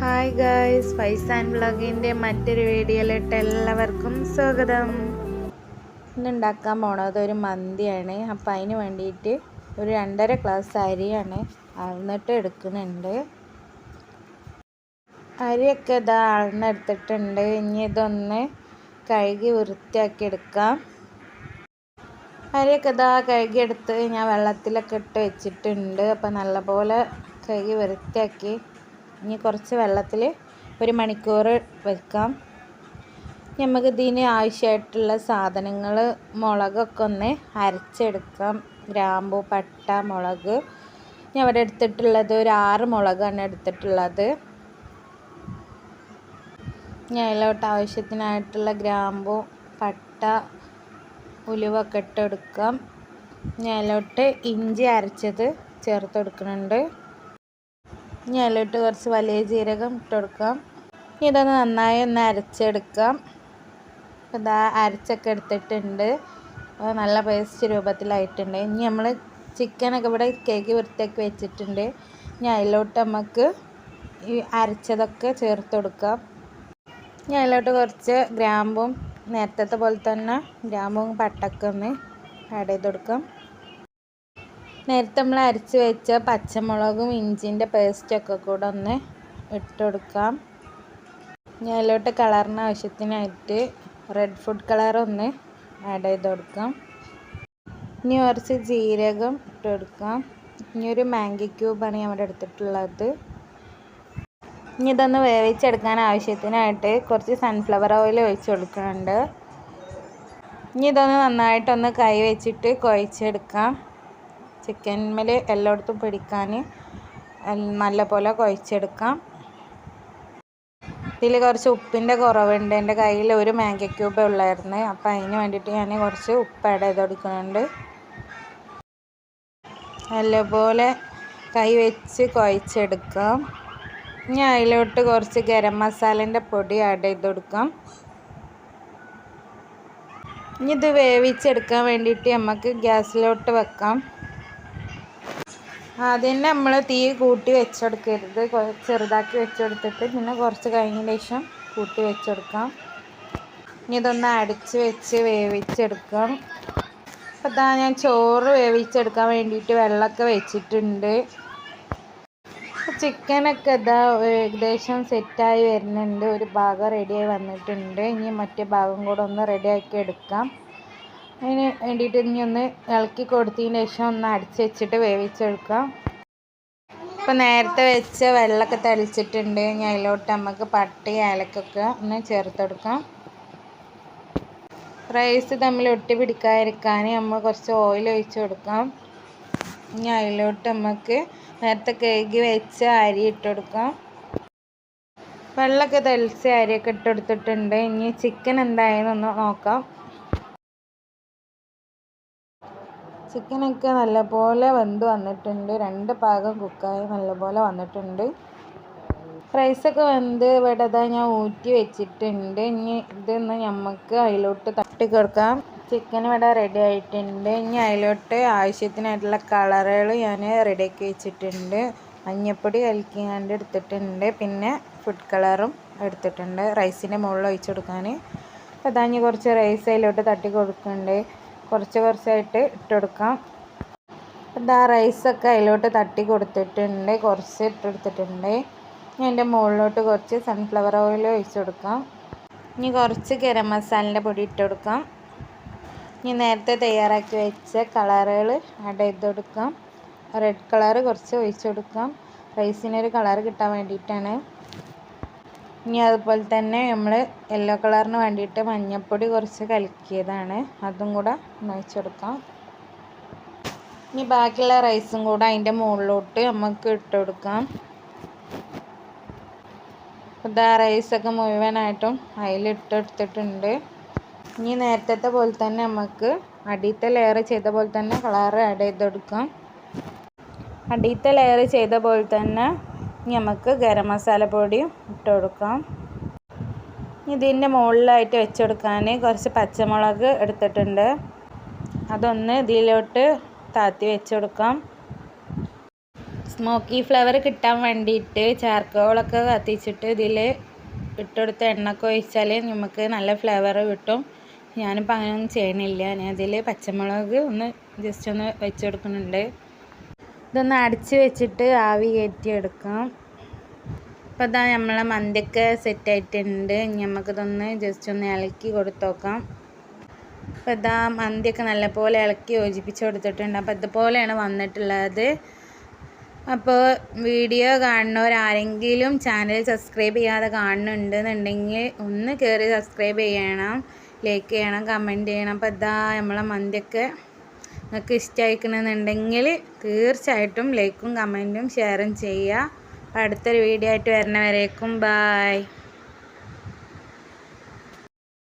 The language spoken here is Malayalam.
ഹായ് ഗായ്സ് ഫൈസ് ആൻഡ് വ്ളോഗിന്റെ മറ്റൊരു വീഡിയോയിലിട്ട് എല്ലാവർക്കും സ്വാഗതം. ഇന്ന് ഉണ്ടാക്കാൻ പോണത് ഒരു മന്തിയാണ്. അപ്പം അതിന് വേണ്ടിയിട്ട് ഒരു രണ്ടര ഗ്ലാസ് അരിയാണ് അളന്നിട്ട് എടുക്കുന്നുണ്ട്. അരിയൊക്കെ ഇതാ അളന്നെടുത്തിട്ടുണ്ട് ഇനി ഇതൊന്ന് കഴുകി വൃത്തിയാക്കി എടുക്കാം. അരിയൊക്കെ ഇതാ കഴുകിയെടുത്ത് ഞാൻ വെള്ളത്തിലൊക്കെ ഇട്ട് വെച്ചിട്ടുണ്ട്. അപ്പം നല്ലപോലെ കഴുകി വൃത്തിയാക്കി ഇനി കുറച്ച് വെള്ളത്തിൽ ഒരു മണിക്കൂർ വെക്കാം. നമുക്ക് ഇതിന് ആവശ്യമായിട്ടുള്ള സാധനങ്ങൾ മുളകൊക്കെ ഒന്ന് അരച്ചെടുക്കാം. ഗ്രാമ്പു പട്ട മുളക്. ഞാൻ ഇവിടെ എടുത്തിട്ടുള്ളത് ഒരു ആറ് മുളകാണ് എടുത്തിട്ടുള്ളത്. ഞാൻ അതിലോട്ട് ആവശ്യത്തിനായിട്ടുള്ള ഗ്രാമ്പു പട്ട ഉലുവൊക്കെ ഇട്ടെടുക്കാം ഞാൻ ഇഞ്ചി അരച്ചത് ചേർത്ത് കൊടുക്കുന്നുണ്ട്. ഇനി അതിലോട്ട് കുറച്ച് വലിയ ജീരകം ഇട്ട് കൊടുക്കാം. ഇതൊന്ന് നന്നായി ഒന്ന് അരച്ചെടുക്കാം. ഇതാ അരച്ചൊക്കെ എടുത്തിട്ടുണ്ട്. നല്ല പേസ്റ്റ് രൂപത്തിലായിട്ടുണ്ട്. ഇനി നമ്മൾ ചിക്കനൊക്കെ ഇവിടെ കേക്ക് വൃത്തിയാക്കി വെച്ചിട്ടുണ്ട്. ഇനി അതിലോട്ട് നമുക്ക് ഈ അരച്ചതൊക്കെ ചേർത്ത് കൊടുക്കാം. ഇനി അതിലോട്ട് കുറച്ച് ഗ്രാമ്പും നേരത്തെ പോലെ തന്നെ ഗ്രാമ്പും പട്ടക്കൊന്ന് ആഡ് ചെയ്ത് കൊടുക്കാം. നേരത്തെ നമ്മൾ അരച്ച് വെച്ച പച്ചമുളകും ഇഞ്ചിന്റെ പേസ്റ്റൊക്കെ കൂടെ ഒന്ന് ഇട്ട് കൊടുക്കാം. ഇനി അതിലോട്ട് കളറിന് ആവശ്യത്തിനായിട്ട് റെഡ് ഫുഡ് കളർ ഒന്ന് ആഡ് ചെയ്ത് കൊടുക്കാം. ഇനി കുറച്ച് ജീരകം ഇട്ട് കൊടുക്കാം. ഇനി ഒരു മാങ്കി ക്യൂബാണ് ഞാൻ ഇവിടെ എടുത്തിട്ടുള്ളത് ഇനി ഇതൊന്ന് വേവിച്ചെടുക്കാൻ ആവശ്യത്തിനായിട്ട് കുറച്ച് സൺഫ്ലവർ ഓയിൽ ഒഴിച്ച് കൊടുക്കുന്നുണ്ട്. ഇനി ഇതൊന്ന് നന്നായിട്ടൊന്ന് കൈ വെച്ചിട്ട് കുഴച്ചെടുക്കാം. ചിക്കൻമേൽ എല്ലായിടത്തും പിടിക്കാൻ നല്ലപോലെ കുഴച്ചെടുക്കാം. ഇതിൽ കുറച്ച് ഉപ്പിന്റെ കുറവുണ്ട്. എന്റെ കയ്യിൽ ഒരു മാങ്ക ക്യൂബേ ഉള്ളായിരുന്നു. അപ്പോൾ അതിന് വേണ്ടിയിട്ട് ഞാൻ കുറച്ച് ഉപ്പ് ആഡ് ചെയ്ത് കൊടുക്കുന്നുണ്ട്. നല്ലപോലെ കൈ വെച്ച് കുഴച്ചെടുക്കാം. ഇനി അതിലോട്ട് കുറച്ച് ഗരം മസാലേന്റെ പൊടി ആഡ് ചെയ്ത് കൊടുക്കാം. ഇനി ഇത് വേവിച്ചെടുക്കാൻ വേണ്ടിയിട്ട് നമുക്ക് ഗ്യാസിലോട്ട് വെക്കാം. ആദ്യം നമ്മൾ തീ കൂട്ടി വെച്ചെടുക്കരുത്. ചെറുതാക്കി വെച്ചെടുത്തിട്ട് പിന്നെ കുറച്ച് കഴിഞ്ഞ ശേഷം കൂട്ടി വെച്ചെടുക്കാം. ഇനി ഇതൊന്ന് അടച്ച് വെച്ച് വേവിച്ചെടുക്കാം. അപ്പോൾ ഇതാ ഞാൻ ചോറ് വേവിച്ചെടുക്കാൻ വേണ്ടിയിട്ട് വെള്ളമൊക്കെ വെച്ചിട്ടുണ്ട്. ചിക്കനൊക്കെ ഇതാ ഏകദേശം സെറ്റായി വരുന്നുണ്ട്. ഒരു ഭാഗം റെഡിയായി വന്നിട്ടുണ്ട്. ഇനി മറ്റേ ഭാഗം കൂടെ ഒന്ന് റെഡിയാക്കി എടുക്കാം. അതിന് വേണ്ടിയിട്ട് ഇനി ഒന്ന് ഇളക്കി കൊടുത്തതിന് ശേഷം ഒന്ന് അടച്ച് വെച്ചിട്ട് വേവിച്ചെടുക്കാം ഇപ്പം നേരത്തെ വെച്ച വെള്ളമൊക്കെ തെളിച്ചിട്ടുണ്ട്. ഇനി അതിലോട്ട് നമുക്ക് പട്ടി ഏലക്കൊക്കെ ഒന്ന് ചേർത്തെടുക്കാം റൈസ് തമ്മിൽ ഒട്ടി പിടിക്കാതിരിക്കാൻ നമ്മൾ കുറച്ച് ഓയിൽ ഒഴിച്ച് കൊടുക്കാം. ഇനി അതിലോട്ട് നമുക്ക് നേരത്തെ കഴുകി വെച്ച അരി ഇട്ട് കൊടുക്കാം. വെള്ളമൊക്കെ തെളിച്ച് അരിയൊക്കെ ഇട്ട് കൊടുത്തിട്ടുണ്ട്. ഇനി ചിക്കൻ എന്തായെന്നൊന്ന് നോക്കാം. ചിക്കനൊക്കെ നല്ലപോലെ വെന്ത് വന്നിട്ടുണ്ട്. രണ്ട് പാകം കുക്കായി നല്ലപോലെ വന്നിട്ടുണ്ട്. റൈസൊക്കെ വെന്ത് ഇവിടെ ഞാൻ ഊറ്റി വെച്ചിട്ടുണ്ട്. ഇനി ഇതൊന്ന് നമുക്ക് അതിലോട്ട് തട്ടി കൊടുക്കാം. ചിക്കൻ ഇവിടെ റെഡി ആയിട്ടുണ്ട്. ഇനി അതിലോട്ട് ആവശ്യത്തിനായിട്ടുള്ള കളറുകൾ ഞാൻ റെഡിയാക്കി വെച്ചിട്ടുണ്ട്. മഞ്ഞപ്പൊടി കലക്കിയാണ്ട് എടുത്തിട്ടുണ്ട്. പിന്നെ ഫുഡ് കളറും എടുത്തിട്ടുണ്ട്. റൈസിന്റെ മുകളിൽ ഒഴിച്ചു കൊടുക്കാൻ അപ്പോൾ അതാഞ്ഞ് കുറച്ച് റൈസ് അതിലോട്ട് തട്ടി കൊടുക്കുന്നുണ്ട് കുറച്ച് കുറച്ചായിട്ട് ഇട്ട് കൊടുക്കാം റൈസൊക്കെ അതിലോട്ട് തട്ടി കൊടുത്തിട്ടുണ്ട്. കുറച്ച് ഇട്ടെടുത്തിട്ടുണ്ട്. ഇനി അതിന്റെ മുകളിലോട്ട് കുറച്ച് സൺഫ്ലവർ ഓയിൽ ഒഴിച്ച് കൊടുക്കാം ഇനി കുറച്ച് ഗരം മസാലിന്റെ പൊടി ഇട്ട് കൊടുക്കാം ഇനി നേരത്തെ തയ്യാറാക്കി വെച്ച കളറുകൾ ആഡ് ചെയ്ത് കൊടുക്കാം റെഡ് കളർ കുറച്ച് ഒഴിച്ച് കൊടുക്കാം റൈസിനൊരു കളർ കിട്ടാൻ വേണ്ടിയിട്ടാണ്. ഇനി അതുപോലെ തന്നെ നമ്മൾ യെല്ലോ കളറിന് വേണ്ടിയിട്ട് മഞ്ഞൾപ്പൊടി കുറച്ച് കലക്കിയതാണ്. അതും കൂടെ നയിച്ചെടുക്കാം ഇനി ബാക്കിയുള്ള റൈസും കൂടെ അതിന്റെ മുകളിലോട്ട് നമുക്ക് ഇട്ട് ഇതാ റൈസൊക്കെ മുഴുവനായിട്ടും അതിലിട്ടെടുത്തിട്ടുണ്ട് ഇനി നേരത്തെ പോലെ തന്നെ നമുക്ക് അടിയത്തെ ലെയർ ചെയ്ത പോലെ തന്നെ കളർ ആഡ് ചെയ്ത് കൊടുക്കാം. അടിയത്തെ ലെയർ ചെയ്ത പോലെ തന്നെ നമുക്ക് ഗരം മസാല പൊടിയും ഇട്ട് കൊടുക്കാം. ഇതിന്റെ മുകളിലായിട്ട് വെച്ച് കൊടുക്കാൻ കുറച്ച് പച്ചമുളക് എടുത്തിട്ടുണ്ട്. അതൊന്ന് ഇതിലോട്ട് താത്തി വെച്ച് കൊടുക്കാം സ്മോക്കി ഫ്ലവർ കിട്ടാൻ വേണ്ടിയിട്ട് ചാർക്കോളൊക്കെ കത്തിച്ചിട്ട് ഇതിൽ ഇട്ടെടുത്ത് എണ്ണയൊക്കെ ഒഴിച്ചാൽ നമുക്ക് നല്ല ഫ്ലേവർ കിട്ടും. ഞാനിപ്പോൾ അങ്ങനെയൊന്നും ചെയ്യണില്ല. ഞാൻ ഇതിൽ പച്ചമുളക് ഒന്ന് ജസ്റ്റ് ഒന്ന് വെച്ച് കൊടുക്കുന്നുണ്ട് ഇതൊന്ന് അടച്ച് വെച്ചിട്ട് ആവി കയറ്റിയെടുക്കാം. അപ്പോൾ ഇതാ നമ്മളെ മന്തിയൊക്കെ സെറ്റ് ആയിട്ടുണ്ട് ഇനി നമുക്കിതൊന്ന് ജസ്റ്റ് ഒന്ന് ഇളക്കി കൊടുത്ത് നോക്കാം അപ്പോൾ ഇതാ മന്തിയൊക്കെ നല്ലപോലെ ഇളക്കി യോജിപ്പിച്ച് കൊടുത്തിട്ടുണ്ട്. അപ്പോൾ ഇതുപോലെയാണ് വന്നിട്ടുള്ളത്. അപ്പോൾ വീഡിയോ കാണുന്നവരാരെങ്കിലും ചാനൽ സബ്സ്ക്രൈബ് ചെയ്യാതെ കാണുന്നുണ്ടെന്നുണ്ടെങ്കിൽ ഒന്ന് കയറി സബ്സ്ക്രൈബ് ചെയ്യണം ലൈക്ക് ചെയ്യണം കമന്റ് ചെയ്യണം. അപ്പോൾ ഇതാ നമ്മളെ മന്തിയൊക്കെ നിങ്ങൾക്ക് ഇഷ്ടമായിക്കണമെന്നുണ്ടെങ്കിൽ തീർച്ചയായിട്ടും ലൈക്കും കമന്റും ഷെയറും ചെയ്യുക. അപ്പോൾ അടുത്തൊരു വീഡിയോ ആയിട്ട് വരുന്നവരേക്കും ബായ്